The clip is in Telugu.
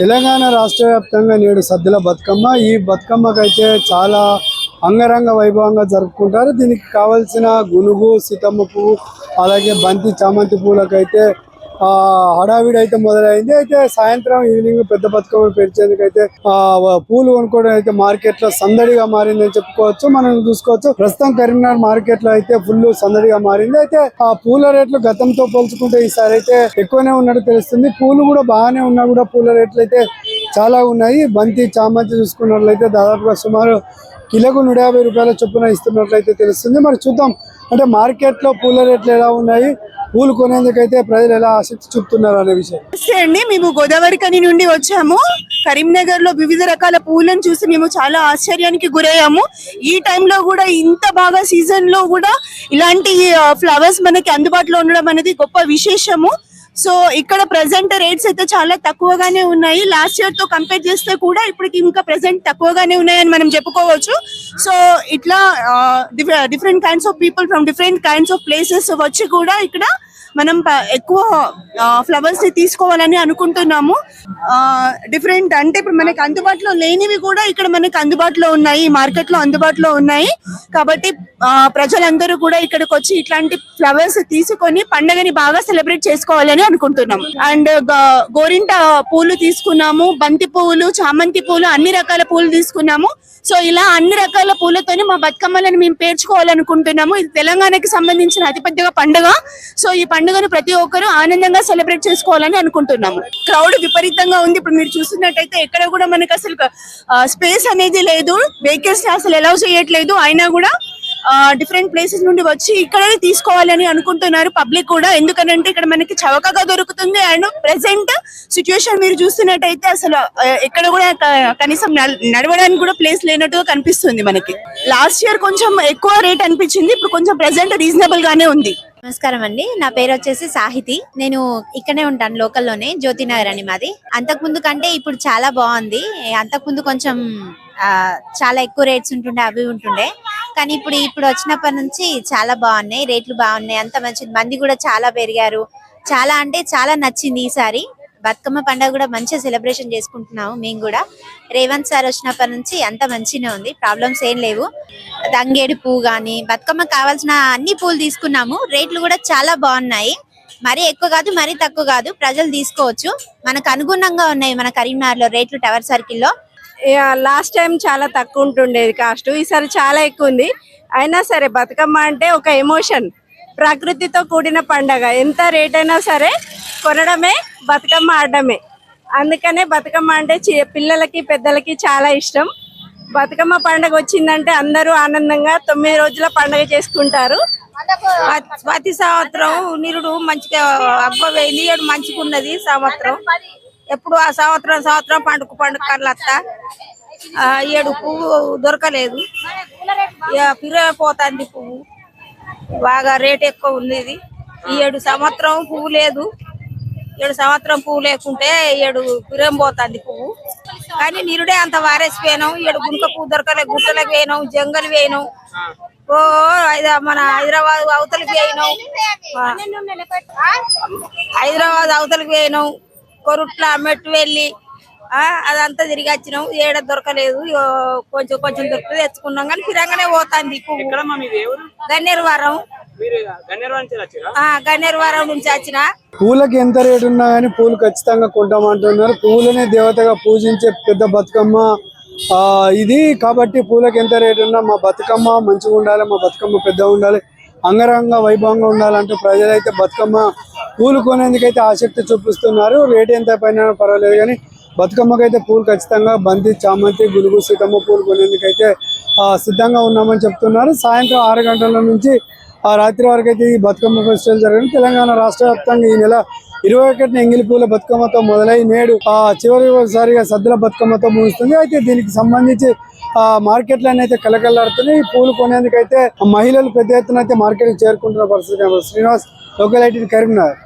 తెలంగాణ రాష్ట్ర వ్యాప్తంగా నేడు సద్దుల బతుకమ్మ. ఈ బతుకమ్మకైతే చాలా అంగరంగ వైభవంగా జరుపుకుంటారు. దీనికి కావలసిన గునుగు సీతమ్మ పువ్వు అలాగే బంతి చామంతి పూలకైతే హడావిడి అయితే మొదలైంది. అయితే సాయంత్రం ఈవినింగ్ పెద్ద బతుకమ్మ పెంచేందుకైతే ఆ పూలు కొనుక్కోవడం అయితే మార్కెట్లో సందడిగా మారిందని చెప్పుకోవచ్చు. మనం చూసుకోవచ్చు ప్రస్తుతం కరీంనగర్ మార్కెట్లో అయితే ఫుల్ సందడిగా మారింది. అయితే ఆ పూల రేట్లు గతంతో పోల్చుకుంటే ఈసారి అయితే ఎక్కువనే ఉన్నట్టు తెలుస్తుంది. పూలు కూడా బాగానే ఉన్నా కూడా పూల రేట్లు అయితే చాలా ఉన్నాయి. బంతి చామంతి చూసుకున్నట్లయితే దాదాపుగా సుమారు కిలోకు నూట యాభై రూపాయల చొప్పున ఇస్తున్నట్లయితే తెలుస్తుంది. మరి చూద్దాం. అంటే మార్కెట్లో పూల రేట్లు ఎలా ఉన్నాయి? పూలు కొనేందుకైతే ప్రజలు ఎలా ఆసక్తి చూపుతున్నారు అనే విషయం. నమస్తే అండి. మేము గోదావరి కని నుండి వచ్చాము. కరీంనగర్లో వివిధ రకాల పూలను చూసి మేము చాలా ఆశ్చర్యానికి గురయ్యాము. ఈ టైంలో కూడా ఇంత బాగా సీజన్లో కూడా ఇలాంటి ఫ్లవర్స్ మనకి అందుబాటులో ఉండడం అనేది గొప్ప విశేషము. సో ఇక్కడ ప్రజెంట్ రేట్స్ అయితే చాలా తక్కువగానే ఉన్నాయి. లాస్ట్ ఇయర్తో కంపేర్ చేస్తే కూడా ఇప్పటికి ఇంకా ప్రెసెంట్ తక్కువగానే ఉన్నాయని మనం చెప్పుకోవచ్చు. సో ఇట్లా different kinds of people from different kinds of places వచ్చి కూడా ఇక్కడ మనం ఎక్కువ ఫ్లవర్స్ని తీసుకోవాలని అనుకుంటున్నాము. డిఫరెంట్ అంటే ఇప్పుడు మనకి అందుబాటులో లేనివి కూడా ఇక్కడ మనకి అందుబాటులో ఉన్నాయి మార్కెట్లో అందుబాటులో ఉన్నాయి. కాబట్టి ఆ, ప్రజలందరూ కూడా ఇక్కడికి వచ్చి ఇట్లాంటి ఫ్లవర్స్ తీసుకొని పండగని బాగా సెలబ్రేట్ చేసుకోవాలని అనుకుంటున్నాం అండ్ గోరింట పూలు తీసుకున్నాము బంతి పువ్వులు చామంతి పూలు అన్ని రకాల పూలు తీసుకున్నాము. సో ఇలా అన్ని రకాల పూలతోని మా బతుకమ్మలను మేము పేర్చుకోవాలనుకుంటున్నాము. ఇది తెలంగాణకి సంబంధించిన అతిపెద్దగా పండుగ. సో ఈ పండుగను ప్రతి ఒక్కరూ ఆనందంగా సెలబ్రేట్ చేసుకోవాలని అనుకుంటున్నాము. క్రౌడ్ విపరీతంగా ఉంది. ఇప్పుడు మీరు చూస్తున్నట్టయితే ఎక్కడ కూడా మనకి అసలు స్పేస్ అనేది లేదు. వెహికల్స్ అసలు ఎలా చేయట్లేదు. అయినా కూడా డిఫరెంట్ ప్లేసెస్ నుండి వచ్చి ఇక్కడనే తీసుకోవాలని అనుకుంటున్నారు పబ్లిక్ కూడా. ఎందుకనంటే ఇక్కడ మనకి చవకగా దొరుకుతుంది. అండ్ ప్రెసెంట్ సిచ్యువేషన్ మీరు చూస్తున్నట్టయితే అసలు ఎక్కడ కూడా కనీసం నడవడానికి కూడా ప్లేస్ లేనట్టుగా కనిపిస్తుంది మనకి. లాస్ట్ ఇయర్ కొంచెం ఎక్కువ రేట్ అనిపించింది. ఇప్పుడు కొంచెం ప్రెసెంట్ రీజనబుల్ గానే ఉంది. నమస్కారం అండి నా పేరు వచ్చేసి సాహితి. నేను ఇక్కడే ఉంటాను లోకల్లోనే జ్యోతినగర్ అని మాది. అంతకుముందు కంటే ఇప్పుడు చాలా బాగుంది. అంతకుముందు కొంచెం చాలా ఎక్కువ రేట్స్ ఉంటుండే అవి ఉంటుండే. కానీ ఇప్పుడు ఇప్పుడు వచ్చినప్పటి నుంచి చాలా బాగున్నాయి రేట్లు బాగున్నాయి అంత మంచిది మంది కూడా చాలా పెరిగారు. చాలా అంటే చాలా నచ్చింది ఈసారి. బతుకమ్మ పండుగ కూడా మంచిగా సెలబ్రేషన్ చేసుకుంటున్నాము మేము కూడా. రేవంత్ సార్ వచ్చినప్పటి నుంచి అంత మంచిగా ఉంది. ప్రాబ్లమ్స్ ఏం లేవు. దంగేడు పువ్వు కానీ బతుకమ్మ కావాల్సిన అన్ని పూలు తీసుకున్నాము. రేట్లు కూడా చాలా బాగున్నాయి. మరీ ఎక్కువ కాదు మరీ తక్కువ కాదు. ప్రజలు తీసుకోవచ్చు. మనకు అనుగుణంగా ఉన్నాయి మన కరీంనగర్లో రేట్లు టవర్ సర్కిల్లో లాస్ట్ టైం చాలా తక్కువ ఉంటుండేది కాస్ట్. ఈసారి చాలా ఎక్కువ ఉంది. అయినా సరే బతుకమ్మ అంటే ఒక ఎమోషన్ ప్రకృతితో కూడిన పండగ. ఎంత రేట్ అయినా సరే కొనడమే బతుకమ్మ ఆడడమే. అందుకనే బతుకమ్మ అంటే చి- పిల్లలకి పెద్దలకి చాలా ఇష్టం. బతుకమ్మ పండగ వచ్చిందంటే అందరూ ఆనందంగా తొమ్మిది రోజుల పండగ చేసుకుంటారు. ప్రతి- సంవత్సరం నిరుడు మంచిగా అబ్బవేది ఏడు మంచిగా ఉన్నది సంవత్సరం. ఎప్పుడు ఆ సంవత్సరం సంవత్సరం పండుగ పండుగ కళ్ళత్త ఏడు పువ్వు దొరకలేదు. పిరపోతుంది పువ్వు. బాగా రేట్ ఎక్కువ ఉంది ఇది ఈ ఏడు సంవత్సరం పువ్వు లేదు. ఏడు సంవత్సరం పువ్వు లేకుంటే ఏడు పిరం పోతుంది పువ్వు. కానీ నిరుడే అంత వారేసిపోయినాం ఏడు గుంక పువ్వు దొరకలే గుట్టలకు వేయినాం జంగలు వేయినాం. ఓ మన హైదరాబాద్ అవతలకి వేయినాం. హైదరాబాద్ అవతలకి వేయినాం. కొరుట్ల మెట్టు వెళ్ళి అదంతా తిరిగి వచ్చినాం. ఏడ దొరకలేదు. కొంచెం కొంచెం దొరికితే తెచ్చుకున్నాం కానీ ఫిరంగానే పోతుంది గన్నేరువారం. గన్నేరువారం నుంచి వచ్చిన. పూలకి ఎంత రేటు ఉన్నా కానీ పూలు ఖచ్చితంగా కొంటామంటున్నారు. పూలనే దేవతగా పూజించే పెద్ద బతుకమ్మ ఆ ఇది. కాబట్టి పూలకి ఎంత రేటు ఉన్నా మా బతుకమ్మ మంచిగా ఉండాలి మా బతుకమ్మ పెద్దగా ఉండాలి. అంగరంగ వైభవంగా ఉండాలంటూ ప్రజలైతే బతుకమ్మ పూలు కొనేందుకైతే ఆసక్తి చూపిస్తున్నారు. రేట్ ఎంత పైన పర్వాలేదు కానీ బతుకమ్మకైతే పూలు ఖచ్చితంగా బంతి చామంతి గులుగు సీతమ్మ పూలు కొనేందుకైతే ఆ, సిద్ధంగా ఉన్నామని చెప్తున్నారు. సాయంత్రం ఆరు గంటల నుంచి ఆ రాత్రి వరకు అయితే ఈ బతుకమ్మ ఫెస్టివల్ జరిగింది తెలంగాణ రాష్ట్ర వ్యాప్తంగా ఈ నెల ఇరవై ఒకటిన ఎంగిలి పూల బతుకమ్మతో మొదలై నేడు ఆ చివరిసారిగా సద్దుల బతుకమ్మతో ముగుస్తుంది. అయితే దీనికి సంబంధించి ఆ మార్కెట్లన్నీ అయితే కలకల్లాడుతున్నాయి ఈ పూలు కొనేందుకైతే మహిళలు పెద్ద ఎత్తున అయితే మార్కెట్కి చేరుకుంటున్న పరిస్థితి శ్రీనివాస్ లోకల్ ఐటీ కరీంనగర్.